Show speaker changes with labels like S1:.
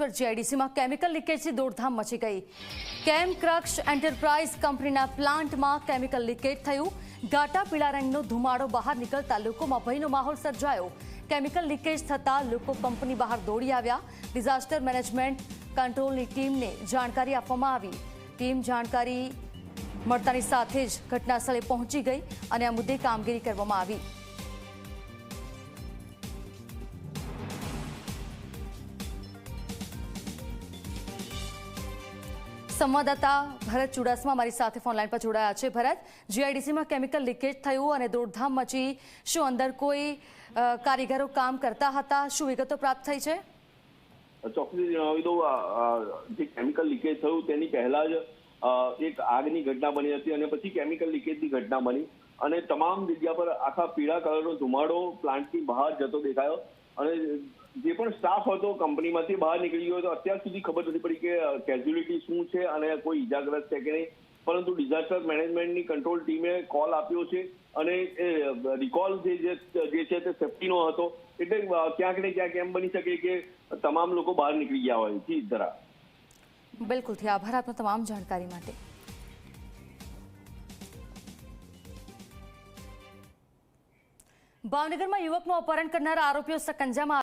S1: જીઆઈડીસીમાં chemical લીકેજથી દોડધામ મચી ગઈ. કેમ ક્રક્ષ એન્ટરપ્રાઇઝ કંપનીના પ્લાન્ટમાં કેમિકલ લીકેજ થયું. ઘાટા પીળા રંગનો ધુમાડો બહાર નીકળતા લોકોમાં ભયનો માહોલ સર્જાયો. કેમિકલ લીકેજ થતાં લોકો કંપની બહાર દોડી આવ્યા. ડિઝાસ્ટર મેનેજમેન્ટ કંટ્રોલની ટીમને જાણકારી આપવામાં આવી. ટીમ જાણકારી મળતાની સાથે જ ઘટના સ્થળે પહોંચી ગઈ અને આ મુદ્દે કામગીરી કરવામાં આવી. સંવાદદાતા ભરત ચુડાસમા મારી સાથે ફોનલાઈન પર જોડાયા છે. ભરત જીઆઈડીસીમાં કેમિકલ લીકેજ થયું અને દોડધામ મચી. શું અંદર કોઈ કારીગરો કામ કરતા હતા? શું વિગતો પ્રાપ્ત થઈ છે?
S2: ચોક્કસ જણાવી દઉં જે કેમિકલ લીકેજ થયું તેની પહેલા જ એક આગની ઘટના બની હતી અને પછી કેમિકલ લીકેજની ઘટના બની. અને તમામ જગ્યા પર આખા પીળા કલરનો ધુમાડો પ્લાન્ટની બહાર જતો દેખાયો. અને જે પણ સ્ટાફ હતો કંપનીમાંથી બહાર નીકળી ગયો તો અત્યાર સુધી ખબર નથી પડી કે કેઝ્યુલિટી શું છે અને કોઈ ઇજાગ્રસ્ત છે કે નહીં. પરંતુ ડિઝાસ્ટર મેનેજમેન્ટની કંટ્રોલ ટીમે કોલ આપ્યો છે અને રિકોલ જે જે છે તે સેફ્ટીનો હતો. એટલે ક્યાંક ને ક્યાંક એમ બની શકે કે તમામ લોકો બહાર નીકળી ગયા હોય. જી, જરા.
S1: બિલકુલથી આભાર આપનો તમામ જાણકારી માટે. ભાવનગરમાં યુવકનું અપહરણ કરનારા આરોપીઓ સકંજામાં